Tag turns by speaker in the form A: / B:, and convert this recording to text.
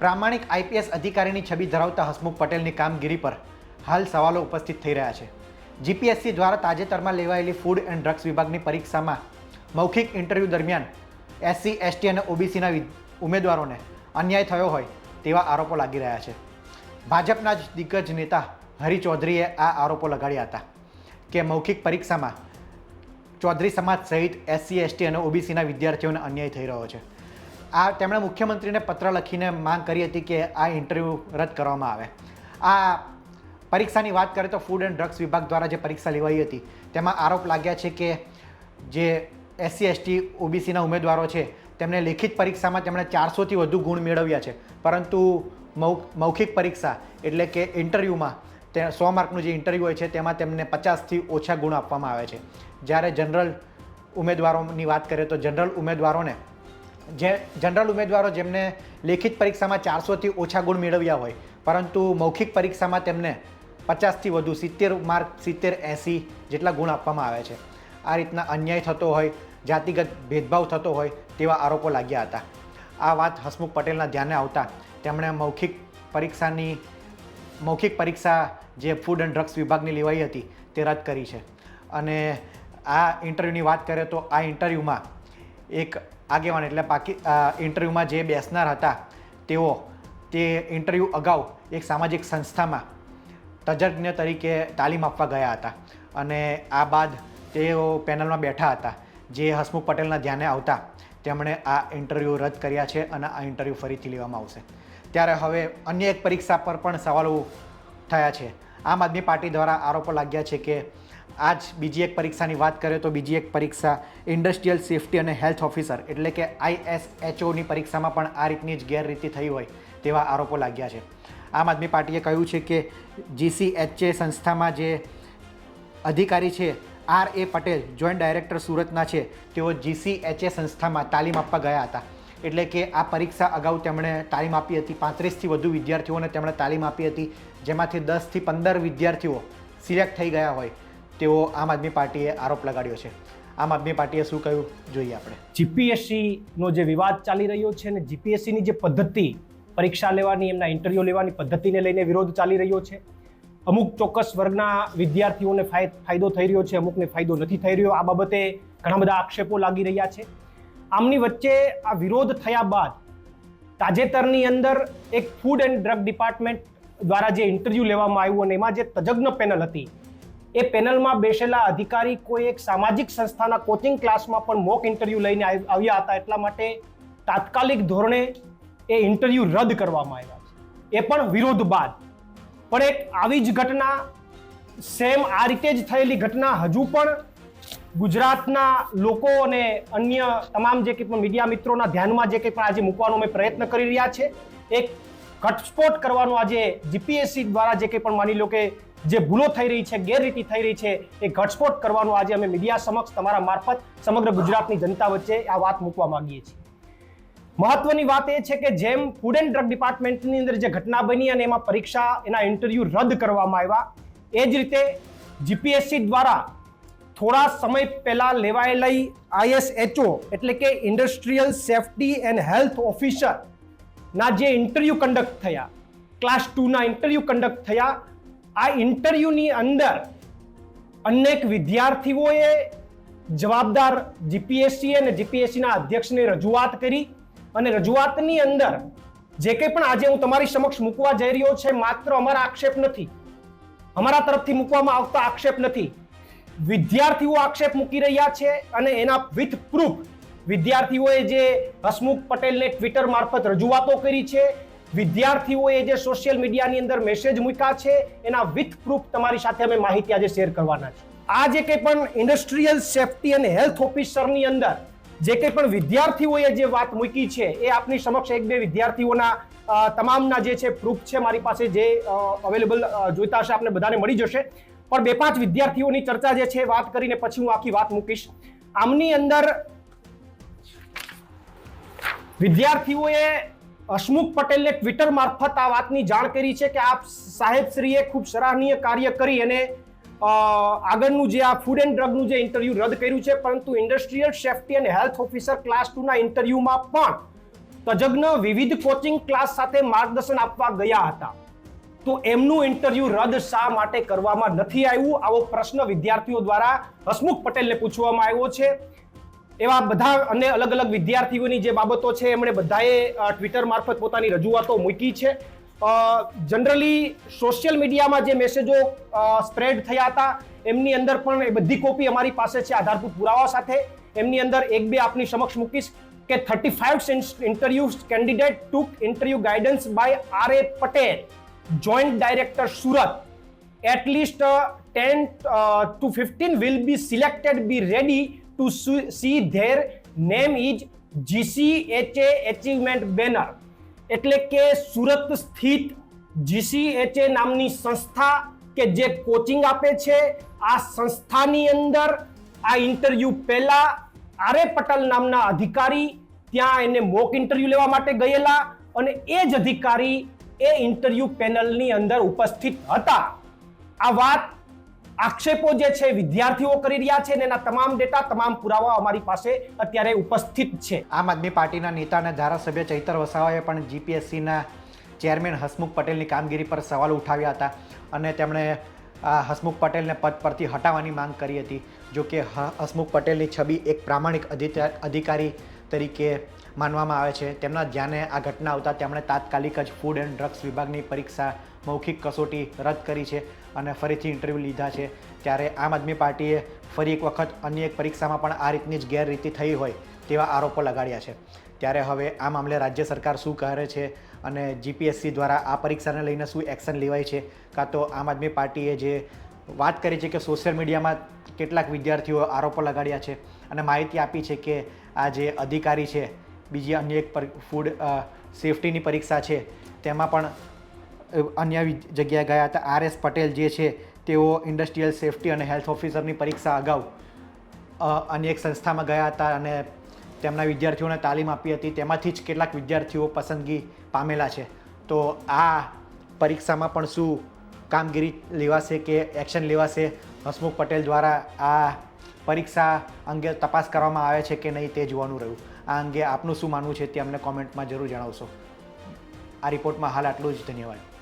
A: પ્રામાણિક આઈપીએસ અધિકારીની છબી ધરાવતા હસમુખ પટેલની કામગીરી પર હાલ સવાલો ઉપસ્થિત થઈ રહ્યા છે. જીપીએસસી દ્વારા તાજેતરમાં લેવાયેલી ફૂડ એન્ડ ડ્રગ્સ વિભાગની પરીક્ષામાં મૌખિક ઇન્ટરવ્યૂ દરમિયાન એસસી, એસટી અને ઓબીસીના ઉમેદવારોને અન્યાય થયો હોય તેવા આરોપો લાગી રહ્યા છે. ભાજપના જ દિગ્ગજ નેતા હરિચૌધરીએ આ આરોપો લગાડ્યા હતા કે મૌખિક પરીક્ષામાં ચૌધરી સમાજ સહિત એસસી, એસટી અને ઓબીસીના વિદ્યાર્થીઓને અન્યાય થઈ રહ્યો છે. આ તેમણે મુખ્યમંત્રીને પત્ર લખીને માંગ કરી હતી કે આ ઇન્ટરવ્યૂ રદ કરવામાં આવે. આ પરીક્ષાની વાત કરીએ તો ફૂડ એન્ડ ડ્રગ્સ વિભાગ દ્વારા જે પરીક્ષા લેવાઈ હતી, તેમાં આરોપ લાગ્યા છે કે જે એસસી એસટી ઓબીસીના ઉમેદવારો છે, તેમને લેખિત પરીક્ષામાં તેમણે ચારસોથી વધુ ગુણ મેળવ્યા છે. પરંતુ મૌ, મૌખિક પરીક્ષા એટલે કે ઇન્ટરવ્યૂમાં તે સો માર્કનું જે ઇન્ટરવ્યૂ હોય છે, તેમાં તેમને પચાસથી ઓછા ગુણ આપવામાં આવે છે. જ્યારે જનરલ ઉમેદવારોની વાત કરીએ તો જનરલ ઉમેદવારોને જે જનરલ ઉમેદવારો જેમને લેખિત પરીક્ષામાં ચારસોથી ઓછા ગુણ મેળવ્યા હોય, પરંતુ મૌખિક પરીક્ષામાં તેમને પચાસથી વધુ, સિત્તેર માર્ક, સિત્તેર એંસી જેટલા ગુણ આપવામાં આવે છે. આ રીતના અન્યાય થતો હોય, જાતિગત ભેદભાવ થતો હોય તેવા આરોપો લાગ્યા હતા. આ વાત હસમુખ પટેલના ધ્યાને આવતા તેમણે મૌખિક પરીક્ષાની, મૌખિક પરીક્ષા જે ફૂડ એન્ડ ડ્રગ્સ વિભાગની લેવાઈ હતી તે રદ કરી છે. અને આ ઇન્ટરવ્યૂની વાત કરીએ તો આ ઇન્ટરવ્યૂમાં એક આગેવાન એટલે બાકી ઇન્ટરવ્યૂમાં જે બેસનાર હતા, તેઓ તે ઇન્ટરવ્યૂ અગાઉ એક સામાજિક સંસ્થામાં તજજ્ઞ તરીકે તાલીમ આપવા ગયા હતા. અને આ બાદ તેઓ પેનલમાં બેઠા હતા, જે હસમુખ પટેલના ધ્યાને આવતા તેમણે આ ઇન્ટરવ્યૂ રદ કર્યા છે અને આ ઇન્ટરવ્યૂ ફરીથી લેવામાં આવશે. ત્યારે હવે અન્ય એક પરીક્ષા પર પણ સવાલો થયા છે. આમ આદમી પાર્ટી દ્વારા આરોપો લાગ્યા છે કે આજ બીજી એક પરીક્ષાની વાત કરીએ તો બીજી એક પરીક્ષા ઇન્ડસ્ટ્રીયલ સેફ્ટી અને હેલ્થ ઓફિસર એટલે કે આઈએસએચઓની પરીક્ષામાં પણ આ રીતની જ ગેરરીતિ થઈ હોય તેવા આરોપો લાગ્યા છે. આમ આદમી પાર્ટીએ કહ્યું છે કે જીસીએચએ સંસ્થામાં જે અધિકારી છે, R A Patel, joint director સુરતના છે, તેઓ જીસીએચએ સંસ્થામાં તાલીમ આપવા ગયા હતા. એટલે કે આ પરીક્ષા અગાઉ તેમણે તાલીમ આપી હતી પાંત્રીસથી વધુ વિદ્યાર્થીઓને તેમણે તાલીમ આપી હતી, જેમાંથી દસથી પંદર વિદ્યાર્થીઓ સિલેક્ટ થઈ ગયા હોય. તેવો આમ આદમી પાર્ટીએ આરોપ લગાડ્યો છે. આમ આદમી પાર્ટીએ શું કહ્યું? જોઈએ આપણે.
B: જીપીએસસીનો જે વિવાદ ચાલી રહ્યો છે અને જીપીએસસીની જે પદ્ધતિ પરીક્ષા લેવાની, એમના ઇન્ટરવ્યૂ લેવાની પદ્ધતિને લઈને વિરોધ ચાલી રહ્યો છે. અમુક ચોક્કસ વર્ગના વિદ્યાર્થીઓને ફાય- ફાયદો થઈ રહ્યો છે, અમુકને ફાયદો નથી થઈ રહ્યો. આ બાબતે ઘણા બધા આક્ષેપો લાગી રહ્યા છે. આમની વચ્ચે આ વિરોધ થયા બાદ તાજેતરની અંદર એક ફૂડ એન્ડ ડ્રગ ડિપાર્ટમેન્ટ દ્વારા જે ઇન્ટરવ્યૂ લેવામાં આવ્યું અને એમાં જે તજજ્ઞ પેનલ હતી એ પેનલમાં બેસેલા અધિકારી કોઈ એક સામાજિક સંસ્થાના કોચિંગ ક્લાસમાં પણ મોક ઇન્ટરવ્યૂ લઈને આવ- આવ્યા હતા. એટલા માટે તાત્કાલિક ધોરણે એ ઇન્ટરવ્યૂ રદ કરવામાં આવ્યા છે. એ પણ વિરોધ બાદ. પણ એક આવી જ ઘટના સેમ આ રીતે જ થયેલી ઘટના હજુ પણ ગુજરાતના લોકો અને અન્ય તમામ જે કંઈ પણ મીડિયા મિત્રોના ધ્યાનમાં જે કંઈ પણ આજે મૂકવાનો અમે પ્રયત્ન કરી રહ્યા છે. એક ઘટસ્ફોટ કરવાનો આજે જીપીએસસી દ્વારા જે કંઈ પણ માની લો કે જે ભૂલો થઈ રહી છે, ગેરરીતિ થઈ રહી છે, એ ઘટસ્ફોટ કરવાનો આજે અમે મીડિયા સમક્ષ તમારા મારફત સમગ્ર ગુજરાતની જનતા વચ્ચે આ વાત મૂકવા માંગીએ છીએ. મહત્વની વાત એ છે કે જેમ ફૂડ એન્ડ ડ્રગ ડિપાર્ટમેન્ટની અંદર જે ઘટના બની અને એમાં પરીક્ષા, એના ઇન્ટરવ્યૂ રદ કરવામાં આવ્યા, એ જ રીતે જીપીએસસી દ્વારા થોડા સમય પહેલા લેવાયેલી આઈએસએચઓ એટલે કે industrial safety and health officer ના જે ઇન્ટરવ્યૂ કન્ડક્ટ થયા ક્લાસ ટુના ઇન્ટરવ્યૂ કન્ડક્ટ થયા આ ઇન્ટરવ્યૂની અંદર અનેક વિદ્યાર્થીઓએ જવાબદાર જીપીએસસી અને જીપીએસસીના અધ્યક્ષને રજૂઆત કરી અને રજૂઆતની અંદર જે કંઈ પણ આજે હું તમારી સમક્ષ મૂકવા જઈ રહ્યો છે, માત્ર અમારા આક્ષેપ નથી. અમારા તરફથી મૂકવામાં આવતા આક્ષેપ નથી. વિદ્યાર્થીઓ આક્ષેપ મૂકી રહ્યા છે અને એના વિથ પ્રૂફ વિદ્યાર્થીઓએ જે હસમુખ પટેલને ટ્વિટર મારફત રજૂઆતો કરી છે વિદ્યાર્થીઓએ જે સોશિયલ મીડિયાની અંદર મેસેજ મૂક્યા છે, એના વિથ પ્રૂફ તમારી સાથે અમે માહિતી આજે શેર કરવાના છે આ જે કંઈ પણ ઇન્ડસ્ટ્રીયલ સેફ્ટી અને હેલ્થ ઓફિસરની અંદર જે કંઈ પણ વિદ્યાર્થીઓએ જે વાત મૂકી છે, એ આપની સમક્ષ એક બે વિદ્યાર્થીઓના તમામના જે છે પ્રૂફ છે, મારી પાસે જે અવેલેબલ જોઈતા હશે, આપને બધાને મળી જશે. પણ બે પાંચ વિદ્યાર્થીઓની ચર્ચા જે છે વાત કરીને પછી હું આખી વાત મૂકીશ. આમની અંદર વિદ્યાર્થીઓએ હસમુખ પટેલને ટ્વિટર મારફત આ વાતની જાણ કરી છે કે આપ સાહેબશ્રીએ ખૂબ સરાહનીય કાર્ય કરી અને આગળનું જે આ ફૂડ એન્ડ ડ્રગનું જે ઇન્ટરવ્યૂ રદ કર્યું છે, પરંતુ ઇન્ડસ્ટ્રીયલ સેફ્ટી અને હેલ્થ ઓફિસર ક્લાસ ટુના ઇન્ટરવ્યૂમાં પણ તજજ્ઞ વિવિધ કોચિંગ ક્લાસ સાથે માર્ગદર્શન આપવા ગયા હતા. તો એમનું ઇન્ટરવ્યુ રદ શા માટે કરવામાં નથી આવ્યું? આવો પ્રશ્ન વિદ્યાર્થીઓ દ્વારા હસમુખ પટેલને પૂછવામાં આવ્યો છે. એવા બધા અને અલગ અલગ વિદ્યાર્થીઓની જે બાબતો છે એમણે બધાએ ટ્વિટર મારફત પોતાની રજૂઆતો મૂકી છે. જનરલી સોશિયલ મીડિયામાં જે મેસેજો સ્પ્રેડ થયા હતા એમની અંદર પણ એ બધી કોપી અમારી પાસે છે આધારભૂત પુરાવા સાથે. એમની અંદર એક બે આપની સમક્ષ મૂકીશ કે thirty five interview candidate took interview guidance by R A Patel joint director Surat 10 uh, to 15 will be selected be ready to see their name is GCHA achievement banner એટલે કે સુરત સ્થિત જીસીએચએ નામની સંસ્થા કે જે કોચિંગ આપે છે, આ સંસ્થાની અંદર આ ઇન્ટરવ્યૂ પહેલા આરે પટેલ નામના અધિકારી ત્યાં એને મોક ઇન્ટરવ્યૂ લેવા માટે ગયેલા અને એ જ અધિકારી એ ઇન્ટરવ્યૂ પેનલની અંદર ઉપસ્થિત હતા. આ વાત આક્ષેપો જે છે, વિદ્યાર્થીઓ કરી રહ્યા છે એના તમામ ડેટા, તમામ પુરાવા અમારી પાસે અત્યારે ઉપસ્થિત છે.
A: આમ આદમી પાર્ટીના નેતા અને ધારાસભ્ય ચૈતર વસાવાએ પણ જીપીએસસીના ચેરમેન હસમુખ પટેલની કામગીરી પર સવાલ ઉઠાવ્યા હતા અને તેમણે હસમુખ પટેલને પદ પરથી હટાવવાની માંગ કરી હતી. જો કે હસમુખ પટેલની છબી એક પ્રામાણિક અધિકારી તરીકે માનવામાં આવે છે. તેમના ધ્યાને આ ઘટના આવતા તેમણે તાત્કાલિક જ ફૂડ એન્ડ ડ્રગ્સ વિભાગની પરીક્ષા મૌખિક કસોટી રદ કરી છે અને ફરીથી ઇન્ટરવ્યૂ લીધા છે. ત્યારે આમ આદમી પાર્ટીએ ફરી એક વખત અન્ય એક પરીક્ષામાં પણ આ રીતની જ ગેરરીતિ થઈ હોય તેવા આરોપો લગાડ્યા છે. ત્યારે હવે આ મામલે રાજ્ય સરકાર શું કરે છે અને જીપીએસસી દ્વારા આ પરીક્ષાને લઈને શું એક્શન લેવાય છે? કાં તો આમ આદમી પાર્ટીએ જે વાત કરી છે કે સોશિયલ મીડિયામાં કેટલાક વિદ્યાર્થીઓ આરોપો લગાડ્યા છે. અને માહિતી આપી છે કે આ જે અધિકારી છે, બીજી અન્ય એક ફૂડ સેફટીની પરીક્ષા છે, તેમાં પણ અન્ય જગ્યાએ ગયા હતા. આર એસ પટેલ જે છે, તેઓ ઇન્ડસ્ટ્રીયલ સેફટી અને હેલ્થ ઓફિસરની પરીક્ષા અગાઉ અન્ય એક સંસ્થામાં ગયા હતા અને તેમના વિદ્યાર્થીઓને તાલીમ આપી હતી. તેમાંથી જ કેટલાક વિદ્યાર્થીઓ પસંદગી પામેલા છે. તો આ પરીક્ષામાં પણ શું કામગીરી લેવાશે કે એક્શન લેવાશે? હસમુખ પટેલ દ્વારા આ પરીક્ષા અંગે તપાસ કરવામાં આવે છે કે નહીં તે જોવાનું રહ્યું. આ અંગે આપનું શું માનવું છે તે અમને કોમેન્ટમાં જરૂર જણાવશો. આ રિપોર્ટમાં હાલ આટલું જ. ધન્યવાદ.